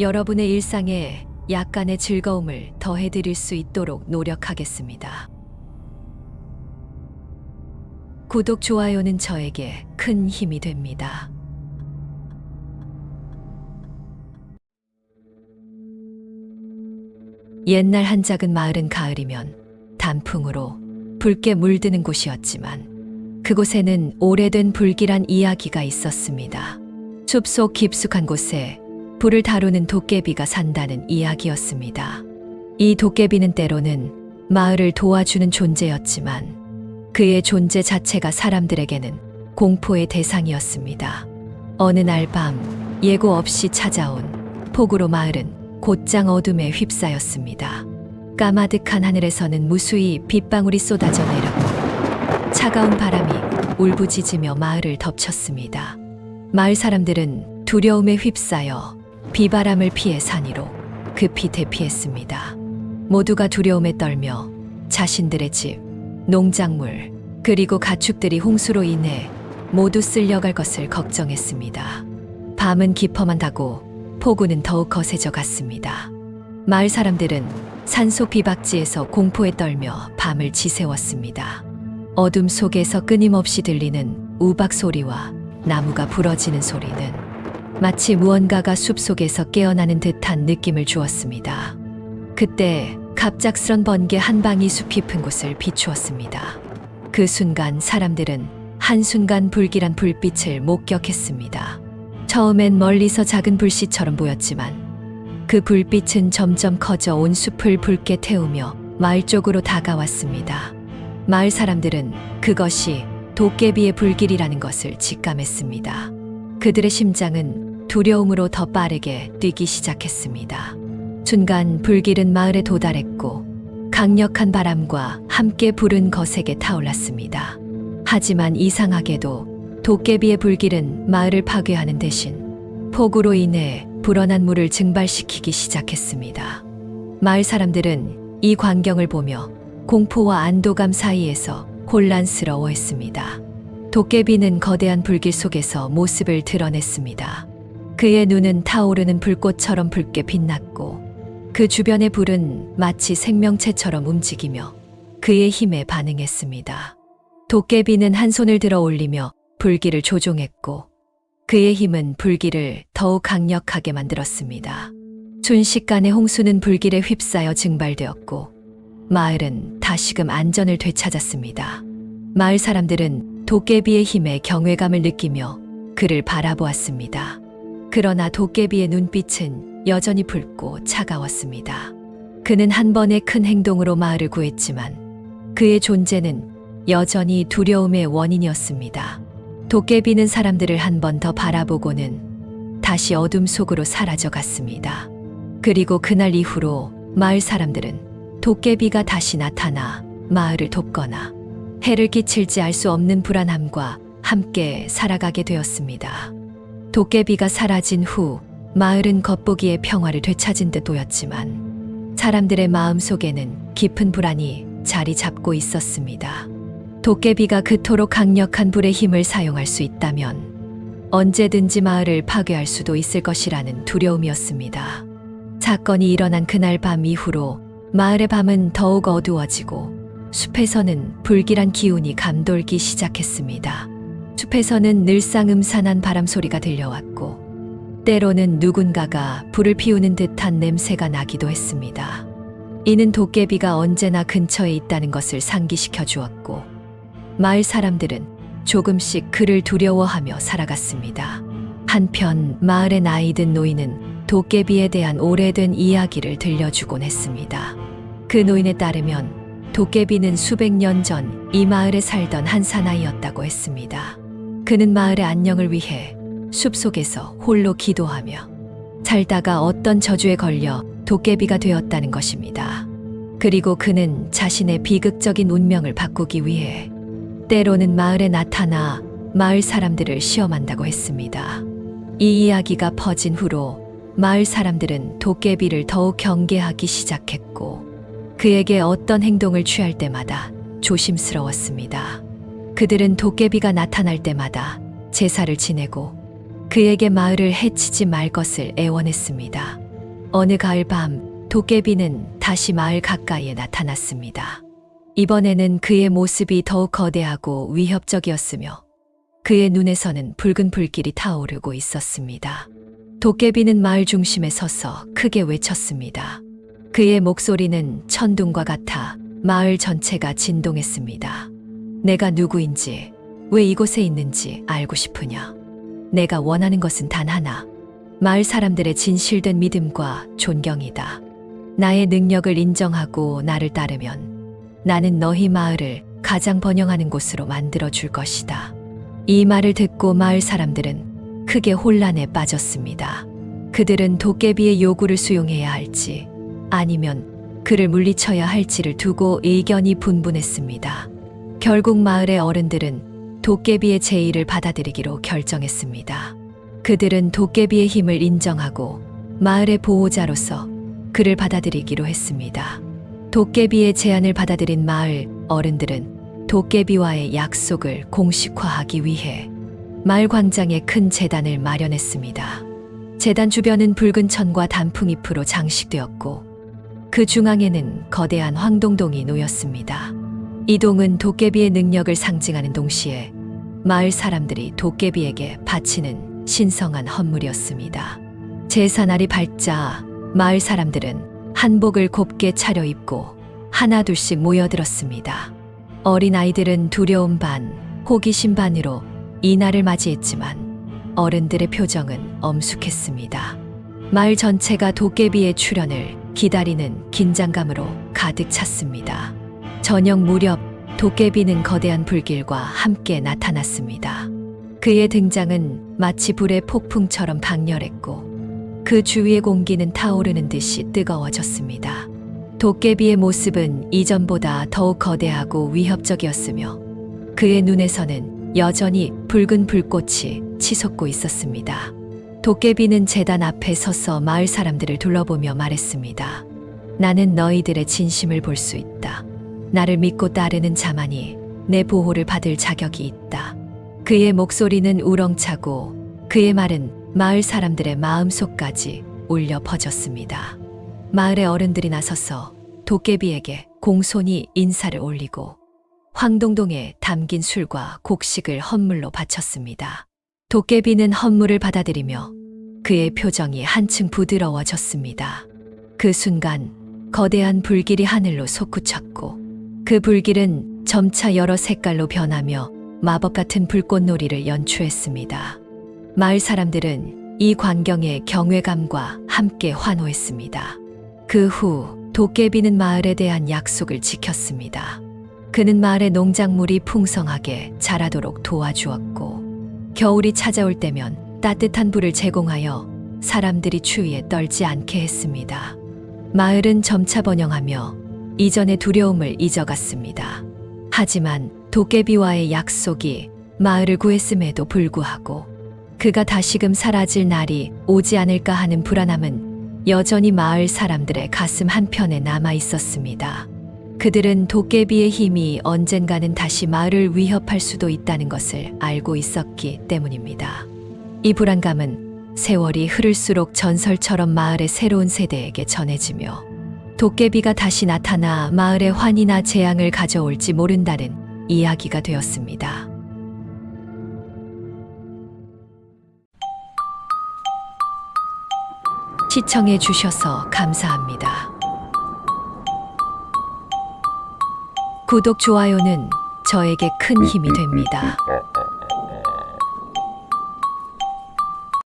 여러분의 일상에 약간의 즐거움을 더해드릴 수 있도록 노력하겠습니다. 구독, 좋아요는 저에게 큰 힘이 됩니다. 옛날 한 작은 마을은 가을이면 단풍으로 붉게 물드는 곳이었지만 그곳에는 오래된 불길한 이야기가 있었습니다. 숲속 깊숙한 곳에 불을 다루는 도깨비가 산다는 이야기였습니다. 이 도깨비는 때로는 마을을 도와주는 존재였지만 그의 존재 자체가 사람들에게는 공포의 대상이었습니다. 어느 날 밤 예고 없이 찾아온 폭우로 마을은 곧장 어둠에 휩싸였습니다. 까마득한 하늘에서는 무수히 빗방울이 쏟아져 내렸고 차가운 바람이 울부짖으며 마을을 덮쳤습니다. 마을 사람들은 두려움에 휩싸여 비바람을 피해 산 위로 급히 대피했습니다. 모두가 두려움에 떨며 자신들의 집, 농작물, 그리고 가축들이 홍수로 인해 모두 쓸려갈 것을 걱정했습니다. 밤은 깊어만 가고 폭우는 더욱 거세져 갔습니다. 마을 사람들은 산속 비박지에서 공포에 떨며 밤을 지새웠습니다. 어둠 속에서 끊임없이 들리는 우박 소리와 나무가 부러지는 소리는 마치 무언가가 숲 속에서 깨어나는 듯한 느낌을 주었습니다. 그때 갑작스런 번개 한 방이 숲 깊은 곳을 비추었습니다. 그 순간 사람들은 한순간 불길한 불빛을 목격했습니다. 처음엔 멀리서 작은 불씨처럼 보였지만 그 불빛은 점점 커져 온 숲을 붉게 태우며 마을 쪽으로 다가왔습니다. 마을 사람들은 그것이 도깨비의 불길이라는 것을 직감했습니다. 그들의 심장은 두려움으로 더 빠르게 뛰기 시작했습니다. 순간 불길은 마을에 도달했고 강력한 바람과 함께 불은 거세게 타올랐습니다. 하지만 이상하게도 도깨비의 불길은 마을을 파괴하는 대신 폭우로 인해 불어난 물을 증발시키기 시작했습니다. 마을 사람들은 이 광경을 보며 공포와 안도감 사이에서 혼란스러워했습니다. 도깨비는 거대한 불길 속에서 모습을 드러냈습니다. 그의 눈은 타오르는 불꽃처럼 붉게 빛났고 그 주변의 불은 마치 생명체처럼 움직이며 그의 힘에 반응했습니다. 도깨비는 한 손을 들어 올리며 불길을 조종했고 그의 힘은 불길을 더욱 강력하게 만들었습니다. 순식간에 홍수는 불길에 휩싸여 증발되었고 마을은 다시금 안전을 되찾았습니다. 마을 사람들은 도깨비의 힘에 경외감을 느끼며 그를 바라보았습니다. 그러나 도깨비의 눈빛은 여전히 붉고 차가웠습니다. 그는 한 번의 큰 행동으로 마을을 구했지만 그의 존재는 여전히 두려움의 원인이었습니다. 도깨비는 사람들을 한 번 더 바라보고는 다시 어둠 속으로 사라져 갔습니다. 그리고 그날 이후로 마을 사람들은 도깨비가 다시 나타나 마을을 돕거나 해를 끼칠지 알 수 없는 불안함과 함께 살아가게 되었습니다. 도깨비가 사라진 후 마을은 겉보기에 평화를 되찾은 듯 보였지만 사람들의 마음 속에는 깊은 불안이 자리 잡고 있었습니다. 도깨비가 그토록 강력한 불의 힘을 사용할 수 있다면 언제든지 마을을 파괴할 수도 있을 것이라는 두려움이었습니다. 사건이 일어난 그날 밤 이후로 마을의 밤은 더욱 어두워지고 숲에서는 불길한 기운이 감돌기 시작했습니다. 숲에서는 늘상 음산한 바람 소리가 들려왔고 때로는 누군가가 불을 피우는 듯한 냄새가 나기도 했습니다. 이는 도깨비가 언제나 근처에 있다는 것을 상기시켜 주었고 마을 사람들은 조금씩 그를 두려워하며 살아갔습니다. 한편 마을의 나이 든 노인은 도깨비에 대한 오래된 이야기를 들려주곤 했습니다. 그 노인에 따르면 도깨비는 수백 년 전 이 마을에 살던 한 사나이였다고 했습니다. 그는 마을의 안녕을 위해 숲 속에서 홀로 기도하며 살다가 어떤 저주에 걸려 도깨비가 되었다는 것입니다. 그리고 그는 자신의 비극적인 운명을 바꾸기 위해 때로는 마을에 나타나 마을 사람들을 시험한다고 했습니다. 이 이야기가 퍼진 후로 마을 사람들은 도깨비를 더욱 경계하기 시작했고 그에게 어떤 행동을 취할 때마다 조심스러웠습니다. 그들은 도깨비가 나타날 때마다 제사를 지내고 그에게 마을을 해치지 말 것을 애원했습니다. 어느 가을 밤 도깨비는 다시 마을 가까이에 나타났습니다. 이번에는 그의 모습이 더욱 거대하고 위협적이었으며 그의 눈에서는 붉은 불길이 타오르고 있었습니다. 도깨비는 마을 중심에 서서 크게 외쳤습니다. 그의 목소리는 천둥과 같아 마을 전체가 진동했습니다. 내가 누구인지, 왜 이곳에 있는지 알고 싶으냐? 내가 원하는 것은 단 하나. 마을 사람들의 진실된 믿음과 존경이다. 나의 능력을 인정하고 나를 따르면 나는 너희 마을을 가장 번영하는 곳으로 만들어 줄 것이다. 이 말을 듣고 마을 사람들은 크게 혼란에 빠졌습니다. 그들은 도깨비의 요구를 수용해야 할지 아니면 그를 물리쳐야 할지를 두고 의견이 분분했습니다. 결국 마을의 어른들은 도깨비의 제의를 받아들이기로 결정했습니다. 그들은 도깨비의 힘을 인정하고 마을의 보호자로서 그를 받아들이기로 했습니다. 도깨비의 제안을 받아들인 마을 어른들은 도깨비와의 약속을 공식화하기 위해 마을 광장에 큰 재단을 마련했습니다. 재단 주변은 붉은 천과 단풍잎으로 장식되었고 그 중앙에는 거대한 황동동이 놓였습니다. 이 동은 도깨비의 능력을 상징하는 동시에 마을 사람들이 도깨비에게 바치는 신성한 헌물이었습니다. 제사날이 밝자 마을 사람들은 한복을 곱게 차려입고 하나둘씩 모여들었습니다. 어린 아이들은 두려움 반, 호기심 반으로 이 날을 맞이했지만 어른들의 표정은 엄숙했습니다. 마을 전체가 도깨비의 출현을 기다리는 긴장감으로 가득 찼습니다. 저녁 무렵 도깨비는 거대한 불길과 함께 나타났습니다. 그의 등장은 마치 불의 폭풍처럼 강렬했고 그 주위의 공기는 타오르는 듯이 뜨거워졌습니다. 도깨비의 모습은 이전보다 더욱 거대하고 위협적이었으며 그의 눈에서는 여전히 붉은 불꽃이 치솟고 있었습니다. 도깨비는 재단 앞에 서서 마을 사람들을 둘러보며 말했습니다. 나는 너희들의 진심을 볼 수 있다. 나를 믿고 따르는 자만이 내 보호를 받을 자격이 있다. 그의 목소리는 우렁차고 그의 말은 마을 사람들의 마음속까지 울려 퍼졌습니다. 마을의 어른들이 나서서 도깨비에게 공손히 인사를 올리고 황동동에 담긴 술과 곡식을 헌물로 바쳤습니다. 도깨비는 헌물을 받아들이며 그의 표정이 한층 부드러워졌습니다. 그 순간 거대한 불길이 하늘로 솟구쳤고 그 불길은 점차 여러 색깔로 변하며 마법 같은 불꽃놀이를 연출했습니다. 마을 사람들은 이 광경에 경외감과 함께 환호했습니다. 그 후 도깨비는 마을에 대한 약속을 지켰습니다. 그는 마을의 농작물이 풍성하게 자라도록 도와주었고 겨울이 찾아올 때면 따뜻한 불을 제공하여 사람들이 추위에 떨지 않게 했습니다. 마을은 점차 번영하며 이전의 두려움을 잊어갔습니다. 하지만 도깨비와의 약속이 마을을 구했음에도 불구하고 그가 다시금 사라질 날이 오지 않을까 하는 불안함은 여전히 마을 사람들의 가슴 한편에 남아 있었습니다. 그들은 도깨비의 힘이 언젠가는 다시 마을을 위협할 수도 있다는 것을 알고 있었기 때문입니다. 이 불안감은 세월이 흐를수록 전설처럼 마을의 새로운 세대에게 전해지며 도깨비가 다시 나타나 마을에 환희나 재앙을 가져올지 모른다는 이야기가 되었습니다. 시청해 주셔서 감사합니다. 구독, 좋아요는 저에게 큰 힘이 됩니다.